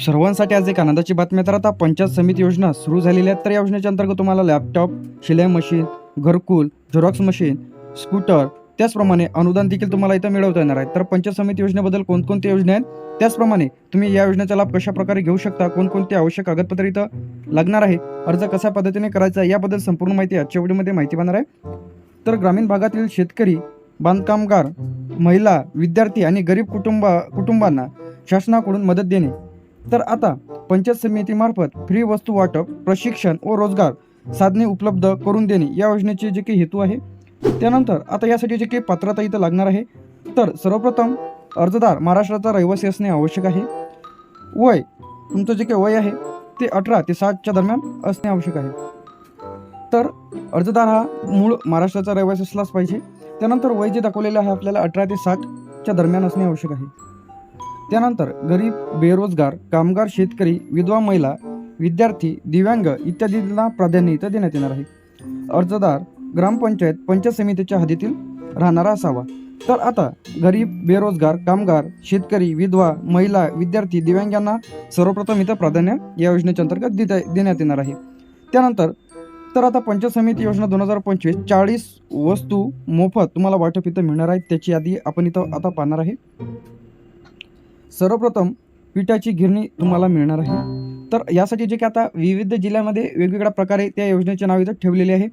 सर्वांसाठी आज एक आनंदाची बातमी तर आता पंचायत समिती योजना सुरू झालेली आहे तर या योजनेच्या अंतर्गत तुम्हाला लॅपटॉप शिलाई मशीन घरकुल झेरॉक्स मशीन स्कूटर त्याचप्रमाणे अनुदान देखील तुम्हाला इथं मिळवता येणार आहे. तर पंचायत समिती योजनेबद्दल कोणकोणत्या योजना आहेत? त्याचप्रमाणे तुम्ही या योजनेचा लाभ कशा प्रकारे घेऊ शकता? कोणकोणते आवश्यक कागदपत्र इथं लागणार आहे? अर्ज कशा पद्धतीने करायचा याबद्दल संपूर्ण माहिती आजच्या व्हिडिओमध्ये माहिती पाहणार आहे. तर ग्रामीण भागातील शेतकरी बांधकामगार महिला विद्यार्थी आणि गरीब कुटुंबा कुटुंबांना शासनाकडून मदत देणे तर आता पंचायत समितीमार्फत फ्री वस्तू वाटप प्रशिक्षण व रोजगार साधने उपलब्ध करून देणे या योजनेचे जे काही हेतू आहे त्यानंतर आता यासाठी जे काही पात्रता इथं लागणार आहे तर सर्वप्रथम अर्जदार महाराष्ट्राचा रहिवासी असणे आवश्यक आहे. वय तुमचं जे काही वय आहे ते अठरा ते साठच्या दरम्यान असणे आवश्यक आहे. तर अर्जदार हा मूळ महाराष्ट्राचा रहिवासी असलाच पाहिजे. त्यानंतर वय जे दाखवलेलं आहे आपल्याला अठरा ते साठच्या दरम्यान असणे आवश्यक आहे. त्यानंतर गरीब बेरोजगार कामगार शेतकरी विधवा महिला विद्यार्थी दिव्यांग इत्यादींना प्राधान्य इथं देण्यात येणार आहे. अर्जदार ग्रामपंचायत पंचायत समितीच्या हद्दीतील राहणारा असावा. तर आता गरीब बेरोजगार कामगार शेतकरी विधवा महिला विद्यार्थी दिव्यांगांना सर्वप्रथम इथं प्राधान्य या योजनेच्या अंतर्गत देता देण्यात येणार आहे. त्यानंतर तर आता पंचायत समिती योजना दोन हजार पंचवीस चाळीस वस्तू मोफत तुम्हाला वाटप इथं मिळणार आहे त्याची यादी आपण इथं आता पाहणार आहे. सर्वप्रथम पिठाची गिरणी तुम्हाला मिळणार आहे. तर यासाठी जे की आता विविध जिल्ह्यामध्ये वेगवेगळ्या प्रकारे त्या योजनेचे नाव इथं ठेवलेले आहे.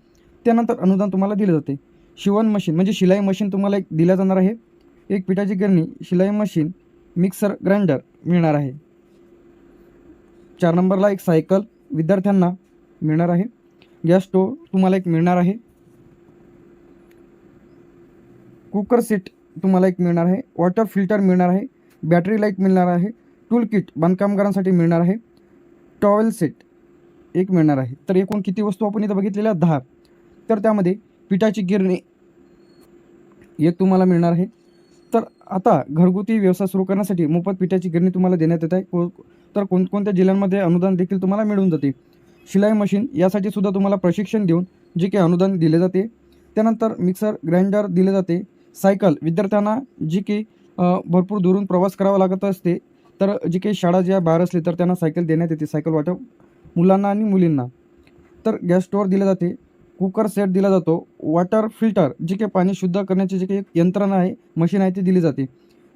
त्यानंतर अनुदान तुम्हाला दिले जाते. शिवण मशीन म्हणजे शिलाई मशीन तुम्हाला एक दिल्या जाणार आहे. एक पिठाची गिरणी शिलाई मशीन मिक्सर ग्राइंडर मिळणार आहे. चार नंबरला एक सायकल विद्यार्थ्यांना मिळणार आहे. गॅस स्टोव तुम्हाला एक मिळणार आहे. कुकर सेट तुम्हाला एक मिळणार आहे. वॉटर फिल्टर मिळणार आहे. बॅटरी लाइट मिळणार आहे. टूल किट बांधकामगारांसाठी मिळणार आहे. टॉवेल सेट एक मिळणार आहे. तर एकूण किती वस्तू आपण इथं बघितलेल्या? दहा. तर त्यामध्ये पिठाची गिरणी एक तुम्हाला मिळणार आहे. तर आता घरगुती व्यवसाय सुरू करण्यासाठी मोफत पिठाची गिरणी तुम्हाला देण्यात येत आहे. को तर कोणकोणत्या जिल्ह्यांमध्ये अनुदान देखील तुम्हाला मिळून जाते? शिलाई मशीन यासाठी सुद्धा तुम्हाला प्रशिक्षण देऊन जे काही अनुदान दिले जाते. त्यानंतर मिक्सर ग्राइंडर दिले जाते. सायकल विद्यार्थ्यांना जी की भरपूर दुरून प्रवास करावा लागत असते. तर जी काही शाळा ज्या बाहेर असली तर त्यांना सायकल देण्यात येते सायकल वाटप. मुलांना आणि मुलींना. तर गॅस स्टोअर दिले जाते कुकर सेट दिला जातो वॉटर फिल्टर जे काही पाणी शुद्ध करण्याची जे काही एक यंत्रणा आहे मशीन आहे ती दिली जाते.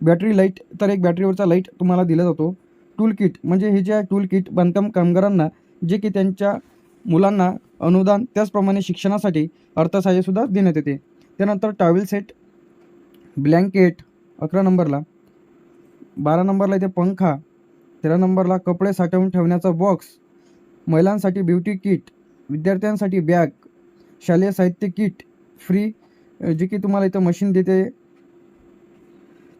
बॅटरी लाइट तर एक बॅटरीवरचा लाइट तुम्हाला दिला जातो. टूल किट म्हणजे हे जे आहे टूल किट बांधकाम कामगारांना जे की त्यांच्या मुलांना अनुदान त्याचप्रमाणे शिक्षणासाठी अर्थसहाय्यसुद्धा देण्यात येते. त्यानंतर टॉवेल सेट ब्लँकेट अकरा नंबरला. बारा नंबरला इथे पंखा तेरा नंबरला कपडे साठवून ठेवण्याचा बॉक्स महिलांसाठी ब्युटी किट विद्यार्थ्यांसाठी बॅग शालेय साहित्य किट फ्री जे की तुम्हाला इथं मशीन देते.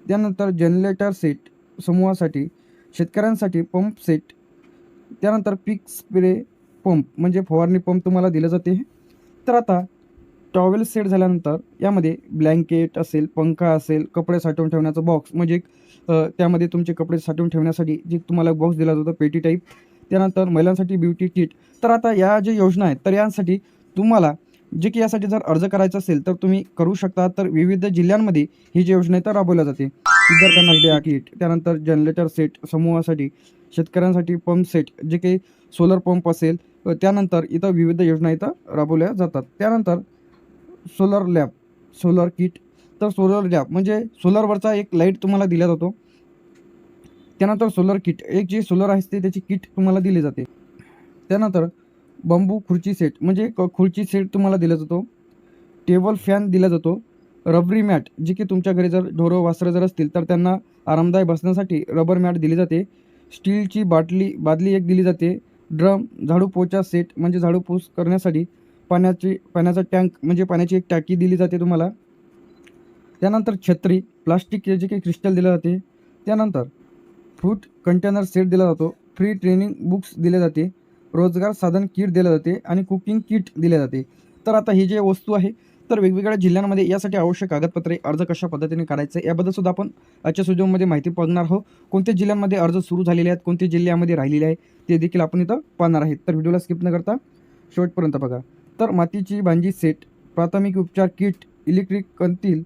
त्यानंतर जनरेटर सेट समूहासाठी शेतकऱ्यांसाठी पंप सेट त्यानंतर पीक स्प्रे पंप म्हणजे फवारणी पंप तुम्हाला दिलं जाते. तर आता टॉवेल सेट झाल्यानंतर यामध्ये ब्लँकेट असेल पंखा असेल कपडे साठवून ठेवण्याचा बॉक्स म्हणजे त्यामध्ये तुमचे कपडे साठवून ठेवण्यासाठी जे तुम्हाला बॉक्स दिला जातो पेटी टाईप त्यानंतर महिलांसाठी ब्युटी किट तर आता या ज्या योजना आहेत तर यासाठी तुम्हाला जे की यासाठी जर अर्ज करायचा असेल तर तुम्ही करू शकता. तर विविध जिल्ह्यांमध्ये ही जी योजना आहे तर राबवल्या जाते. विद्यार्थ्यांना द्या किट त्यानंतर जनरेटर सेट समूहासाठी शेतकऱ्यांसाठी पंप सेट जे काही सोलर पंप असेल त्यानंतर इथं विविध योजना इथं राबवल्या जातात. त्यानंतर सोलर लॅब सोलर किट तर सोलर लॅब म्हणजे सोलरवरचा एक लाइट तुम्हाला दिला जातो. त्यानंतर सोलर किट एक जे सोलर असते त्याची किट तुम्हाला दिली जाते. त्यानंतर बांबू खुर्ची सेट म्हणजे क खुर्ची सेट तुम्हाला दिला जातो. टेबल फॅन दिला जातो. रबरी मॅट जी की तुमच्या घरी जर ढोरं वासरं जर असतील तर त्यांना आरामदायक बसण्यासाठी रबर मॅट दिली जाते. स्टीलची बाटली बादली एक दिली जाते. ड्रम झाडू पोचा सेट म्हणजे झाडू पोस करण्यासाठी पाण्याची पाण्याचा टँक म्हणजे पाण्याची एक टाकी दिली जाते तुम्हाला. त्यानंतर छत्री प्लास्टिक जे काही क्रिस्टल दिलं जाते त्यानंतर फ्रूट कंटेनर सेट दिला जातो. फ्री ट्रेनिंग बुक्स दिले जाते. रोजगार साधन किट दिलं जाते आणि कुकिंग किट दिले जाते. तर आता ही जे वस्तू आहे तर वेगवेगळ्या जिल्ह्यांमध्ये यासाठी आवश्यक कागदपत्रे अर्ज कशा पद्धतीने करायचे याबद्दल सुद्धा आपण आजच्या सुजोमध्ये माहिती बघणार आहोत. कोणत्या जिल्ह्यांमध्ये अर्ज सुरू झालेले आहेत कोणत्या जिल्ह्यामध्ये राहिलेले आहे ते देखील आपण इथं पाहणार आहेत. तर व्हिडिओला स्किप न करता शेवटपर्यंत बघा. तर मातीची भांजी सेट प्राथमिक उपचार किट इलेक्ट्रिक कंतील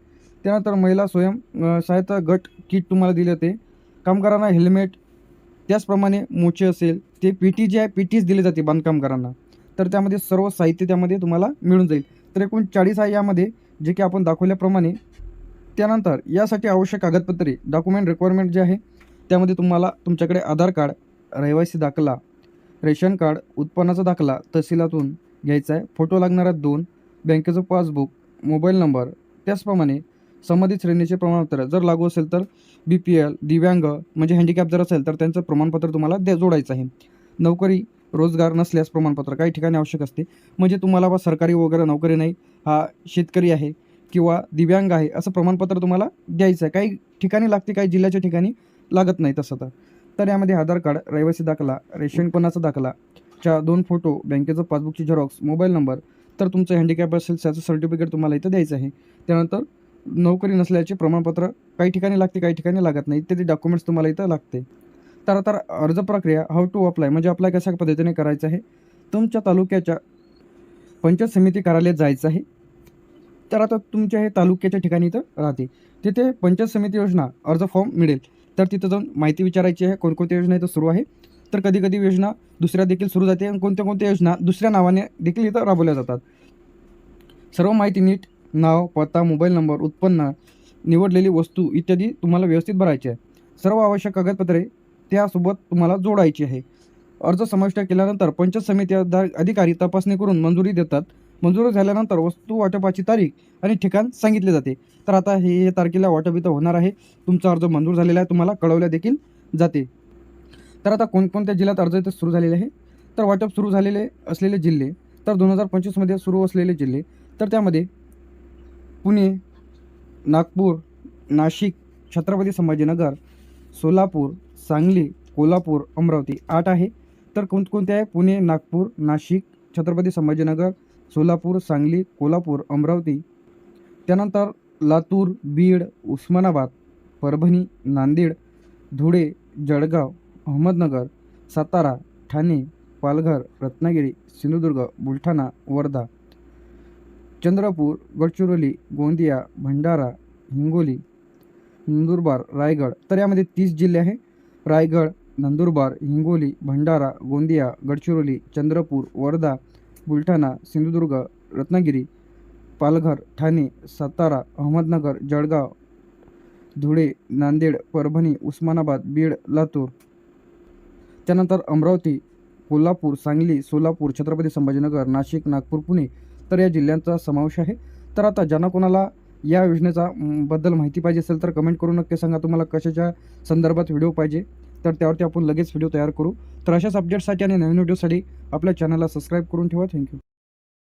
त्यानंतर महिला स्वयं सहायता गट किट तुम्हाला दिले जाते कामगारांना हेल्मेट त्याचप्रमाणे मोचे असेल ते पी टी जे आहे पी टीच दिले जाते बांधकामगारांना. तर त्यामध्ये सर्व साहित्य त्यामध्ये तुम्हाला मिळून जाईल. तर एकूण चाळीस आहे यामध्ये जे की आपण दाखवल्याप्रमाणे. त्यानंतर यासाठी आवश्यक कागदपत्रे डॉक्युमेंट रिक्वायरमेंट जे आहे त्यामध्ये तुम्हाला तुमच्याकडे आधार कार्ड रहिवासी दाखला रेशन कार्ड उत्पन्नाचा दाखला तहसीलातून घ्यायचा आहे फोटो लागणार आहेत दोन. बँकेचं पासबुक मोबाईल नंबर. त्याचप्रमाणे संबंधित श्रेणीचे प्रमाणपत्र. जर लागू असेल तर बी पी एल दिव्यांग म्हणजे हँडिकॅप जर असेल तर त्यांचं प्रमाणपत्र तुम्हाला द्या जोडायचं आहे. नोकरी रोजगार नसल्यास प्रमाणपत्र. काही ठिकाणी आवश्यक असते. म्हणजे तुम्हाला बा सरकारी वगैरे नोकरी नाही हा शेतकरी आहे किंवा दिव्यांग आहे असं प्रमाणपत्र तुम्हाला द्यायचं आहे काही ठिकाणी लागते काही जिल्ह्याच्या ठिकाणी लागत नाही तसं तर. तर यामध्ये आधार कार्ड रहिवासी दाखला रेशन कोणाचा दाखला च्या दोन फोटो बँकेचं पासबुकची झेरॉक्स मोबाईल नंबर तर तुमचं हँडिकॅप असेल त्याचं सर्टिफिकेट तुम्हाला इथं द्यायचं आहे. त्यानंतर नोकरी नसल्याचे प्रमाणपत्र काही ठिकाणी लागते काही ठिकाणी लागत नाही इत्यादी डॉक्युमेंट्स तुम्हाला इथं लागते. तर आता अर्ज प्रक्रिया हाऊ टू अप्लाय म्हणजे अप्लाय कशा पद्धतीने करायचं आहे? तुमच्या तालुक्याच्या पंचायत समिती कार्यालयात जायचं आहे. तर आता तुमच्या हे तालुक्याच्या ठिकाणी इथं राहते. तिथे पंचायत समिती योजना अर्ज फॉर्म मिळेल. तर तिथं जाऊन माहिती विचारायची आहे कोणकोणत्या योजना इथं सुरू आहे. तर कधी कधी योजना दुसऱ्या देखील सुरू जाते आणि कोणत्या कोणत्या योजना दुसऱ्या नावाने देखील इथं राबवल्या जातात. सर्व माहिती नीट नाव पत्ता मोबाईल नंबर उत्पन्न निवडलेली वस्तू इत्यादी तुम्हाला व्यवस्थित भरायची आहे. सर्व आवश्यक कागदपत्रे त्यासोबत तुम्हाला जोडायची आहे. अर्ज समाविष्ट केल्यानंतर पंचायत समिती अधिकारी तपासणी करून मंजुरी देतात. मंजूर झाल्यानंतर वस्तू वाटपाची तारीख आणि ठिकाण सांगितले जाते. तर आता हे हे तारखेला वाटप इथं होणार आहे. तुमचा अर्ज मंजूर झालेला आहे तुम्हाला कळवल्या देखील जाते. तर आता कोणकोणत्या जिल्ह्यात अर्ज इथं सुरू झालेले आहे? तर वाटप सुरू झालेले असलेले जिल्हे तर दोन हजार पंचवीसमध्ये सुरू असलेले जिल्हे तर त्यामध्ये पुणे नागपूर नाशिक छत्रपती संभाजीनगर सोलापूर सांगली कोल्हापूर अमरावती आठ आहे. तर कोणकोणते आहे? पुणे नागपूर नाशिक छत्रपती संभाजीनगर सोलापूर सांगली कोल्हापूर अमरावती. त्यानंतर लातूर बीड उस्मानाबाद परभणी नांदेड धुळे जळगाव अहमदनगर, सातारा, ठाणे, पालघर, रत्नागिरी, सिंधुदुर्ग, बुलढाणा, वर्धा, चंद्रपूर, गडचिरोली, गोंदिया, भंडारा, हिंगोली, नंदुरबार, रायगड. तर यामध्ये तीस जिल्हे आहे रायगड, नंदुरबार, हिंगोली, भंडारा, गोंदिया, गडचिरोली, चंद्रपूर, वर्धा, बुलढाणा, सिंधुदुर्ग, रत्नागिरी, पालघर, ठाणे, सातारा, अहमदनगर, जळगाव, धुळे, नांदेड, परभणी, उस्मानाबाद, बीड, लातूर. त्यानंतर अमरावती कोल्हापूर सांगली सोलापूर छत्रपती संभाजीनगर नाशिक नागपूर पुणे तर या जिल्ह्यांचा समावेश आहे. तर आता ज्यांना कोणाला या योजनेचा बद्दल माहिती पाहिजे असेल तर कमेंट करून नक्की सांगा. तुम्हाला कशाच्या संदर्भात व्हिडिओ पाहिजे तर त्यावरती आपण लगेच व्हिडिओ तयार करू. तर अशाच अपडेट्ससाठी आणि नवीन व्हिडिओसाठी आपल्या चॅनलला सबस्क्राईब करून ठेवा. थँक्यू